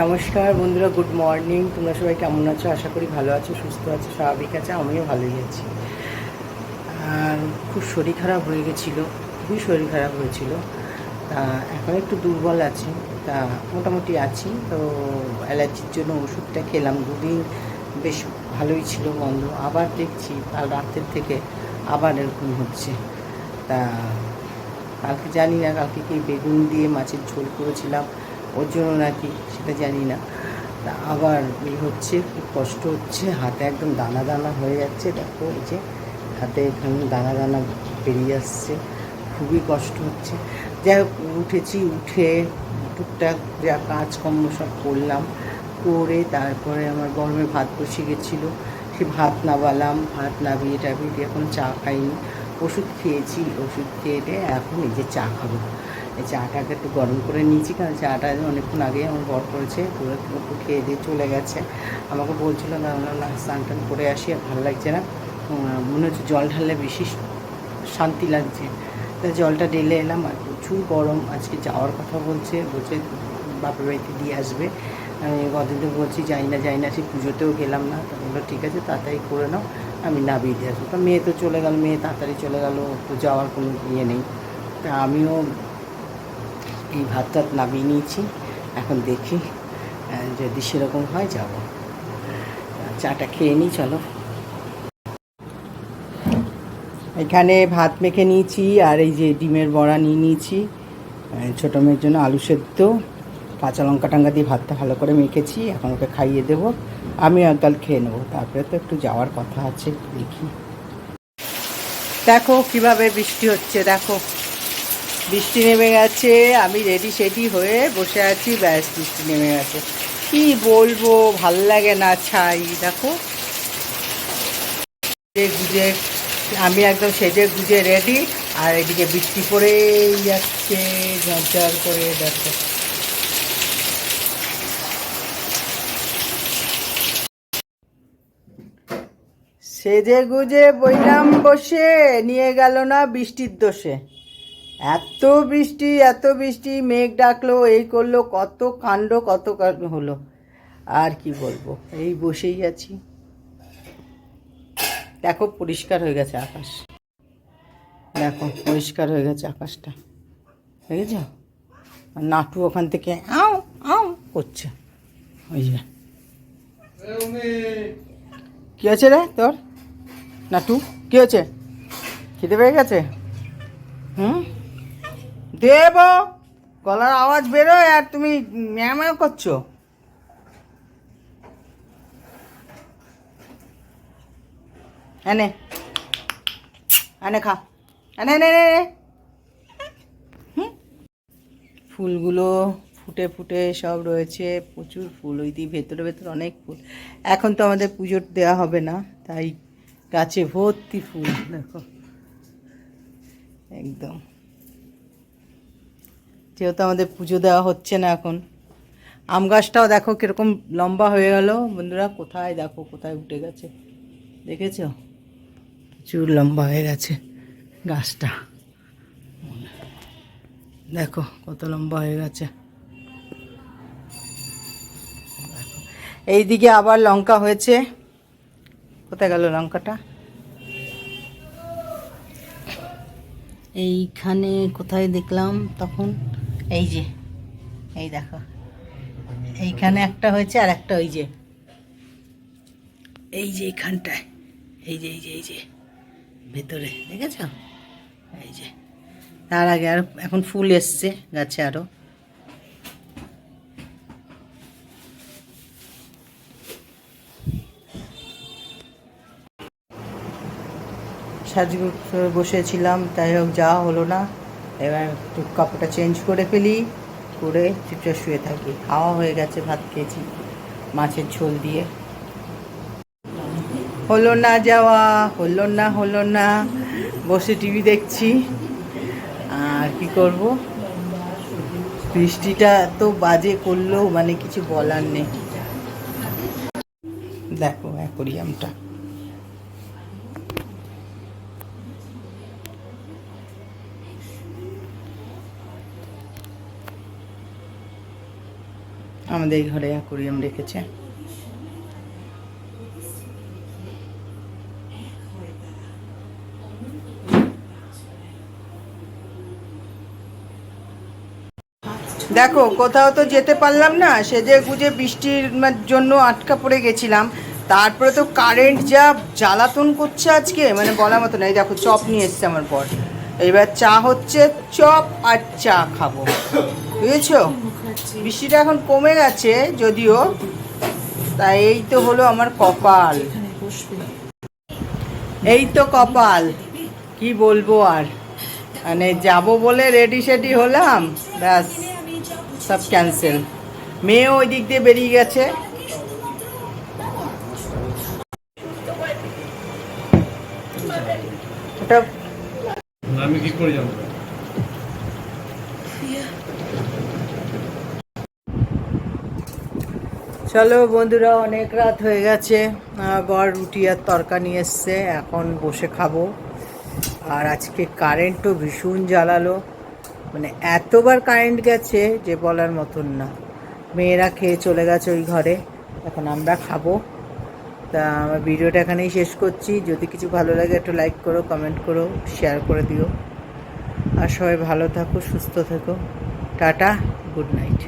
নমস্কার বন্ধুরা, good morning. তোমরা সবাই কেমন আছো? আশা করি ভালো আছো, সুস্থ আছো, স্বাভাবিক আছে, আমিও ভালোই আছি। আর খুব শরীর খারাপ হয়ে গেছিল, খুবই শরীর খারাপ হয়েছিল। তা এখন একটু দুর্বল আছি, তা মোটামুটি আছি। তো অ্যালার্জির জন্য ওষুধটা খেলাম, দুদিন বেশ ভালোই ছিল বন্ধ আবার দেখছি, কাল রাতের থেকে আবার এরকম হচ্ছে। তা কালকে জানি না, কালকে কি বেগুন দিয়ে মাছের ঝোল করেছিলাম। ওর জন্য নাকি, সেটা জানি না। তা আবার এই হচ্ছে? খুব কষ্ট হচ্ছে। হাতে একদম দানা দানা হয়ে যাচ্ছে। দেখো, এই যে হাতে এখানে দানা দানা বেরিয়ে আসছে। খুবই কষ্ট হচ্ছে। যাই হোক, উঠেছি, উঠে টুকটাক যা কাজকর্ম সব করলাম। করে তারপরে আমার গরমে ভাত বসে গেছিল। সে ভাত নাবালাম, ভাত নাবিয়ে টাবিয়ে এখন চা খাইনি। ওষুধ খেয়েছি, ওষুধ খেয়ে এখন এই যে চা খাব। এই চাটাকে একটু গরম করে নিয়েছি কারণ চাটা অনেকক্ষণ আগে আমার বর করেছে পুরো একটু খেয়ে দিয়ে চলে গেছে। আমাকে বলছিল না না, স্নান টান করে আসি আর ভালো লাগছে না। মনে হচ্ছে জল ঢাললে বেশি শান্তি লাগছে। তা জলটা ঢেলে এলাম আর প্রচুর গরম। আজকে যাওয়ার কথা বলছে বলছে বাপের বাড়িতে দিয়ে আসবে। আমি কদিন তো বলছি যাই না যাই না সে পুজোতেও গেলাম না। তা বলল ঠিক আছে তাড়াতাড়ি করে নাও আমি নামিয়ে দিয়ে আসব। তা মেয়ে তো চলে গেল মেয়ে তাড়াতাড়ি চলে গেল তো যাওয়ার কোনো ইয়ে নেই। তা আমিও এই ভাত টাত নামিয়ে নিয়েছি। এখন দেখি যদি সেরকম হয় যাব। চাটা খেয়ে নিই চলো। এখানে ভাত মেখে নিয়েছি, আর এই যে ডিমের বড়া নিয়ে নিয়েছি। ছোটো মেয়ের জন্য আলু সেদ্ধ। কাঁচা লঙ্কা টাঙ্কা দিয়ে ভাতটা ভালো করে মেখেছি, এখন ওকে খাইয়ে দেবো। আমি একগাল খেয়ে নেব, তারপরে তো একটু যাওয়ার কথা আছে, দেখি। দেখো কীভাবে বৃষ্টি হচ্ছে, দেখো। বৃষ্টি নেমে গেছে, আমি রেডি সেডি হয়ে বসে আছি, ব্যাস বৃষ্টি নেমে গেছে। কি বলব, ভালো লাগে না ছাই, দেখো। গুজে, আমি একদম সেজে গুজে রেডি আর এদিকে বৃষ্টি পড়েই যাচ্ছে, ঝরঝর করে, দেখো। সেজে গুজে বইলাম বসে, নিয়ে গেল না বৃষ্টির দোষে। এত বৃষ্টি এত বৃষ্টি, মেঘ ডাকলো, এই করল, কত কাণ্ড, কত হলো। আর কি বলব, এই বসেই আছি। দেখো, পরিষ্কার হয়ে গেছে আকাশ। দেখো, পরিষ্কার হয়ে গেছে আকাশটা। দেখেছ? নাটু ওখান থেকে আও আও করছে। ওই যে। কী আছে রে তোর? নাটু, কী হচ্ছে খিদে পেয়ে গেছে? হুম? দেব। গলার আওয়াজ বেরোয় আর তুমি ম্যামাও করছ। এনে এনে খা। এনে এনে, এনে। হুম? ফুলগুলো ফুটে ফুটে সব রয়েছে। প্রচুর ফুল ওই দিয়ে ভেতরে ভেতরে অনেক ফুল। এখন তো আমাদের পুজোর দেওয়া হবে না তাই গাছে ভর্তি ফুল। দেখো। একদম। যেহেতু আমাদের পুজো দেওয়া হচ্ছে না এখন। আম গাছটাও দেখো কীরকম লম্বা হয়ে গেল। বন্ধুরা, কোথায় দেখো, কোথায় উঠে গেছে? দেখেছ? প্রচুর লম্বা হয়ে গেছে গাছটা। দেখো, কত লম্বা হয়ে গেছে। এইদিকে আবার লঙ্কা হয়েছে। কোথায় গেল লঙ্কাটা? এইখানে কোথায় দেখলাম তখন? এই যে, এই দেখো। এইখানে একটা হয়েছে আর একটা ওই যে। এই যে এইখানটায়, এই যে এই যে এই যে, ভেতরে, দেখেছ? এই যে, তার আগে আর এখন ফুল এসছে গাছে আরও সাজগুজে বসেছিলাম তাই হোক, যাওয়া হলো না। এবার একটু কাপড়টা চেঞ্জ করে ফেলি, করে চুপচাপ শুয়ে থাকি। খাওয়া হয়ে গেছে, ভাত খেয়েছি মাছের ঝোল দিয়ে। হলো না যাওয়া, হলো না হলো না, বসে টিভি দেখছি। আর কি করব? বৃষ্টিটা এত বাজে করলেও মানে কিছু বলার নেই। দেখো অ্যাকোরিয়ামটা আমাদের ঘরে অ্যাকোরিয়াম রেখেছে। দেখো, কোথাও তো যেতে পারলাম না, সেজে গুজে বৃষ্টির জন্য আটকা পড়ে গেছিলাম। তারপরে তো কারেন্ট যা জ্বালাতন করছে আজকে মানে বলার মতো না। এই দেখো, চপ নিয়ে এসছে আমার পর এবার চা হচ্ছে, চপ আর চা খাব। বুঝেছ? বৃষ্টিটা এখন কমে গেছে যদিও তাই এই তো হলো আমার কপাল। এই তো কপাল কি বলব আর? মানে যাব বলে রেডি সেডি হলাম ব্যাস সব ক্যান্সেল মেয়ে ওই দিক দিয়ে বেরিয়ে গেছে। ওটা আমি কি করে জানব চলো বন্ধুরা, অনেক রাত হয়ে গেছে। বর রুটি আর তরকা নিয়ে এসছে, এখন বসে খাব। আর আজকে কারেন্টও ভীষণ জ্বালালো। মানে এতবার কারেন্ট গেছে যে বলার মতন না। মেয়েরা খেয়ে চলে গেছে ওই ঘরে, এখন আমরা খাব। তা আমার ভিডিওটা এখানেই শেষ করছি। যদি কিছু ভালো লাগে একটু লাইক করো কমেন্ট করো শেয়ার করে দিও। আর সবাই ভালো থাকো, সুস্থ থেকো। Tata good night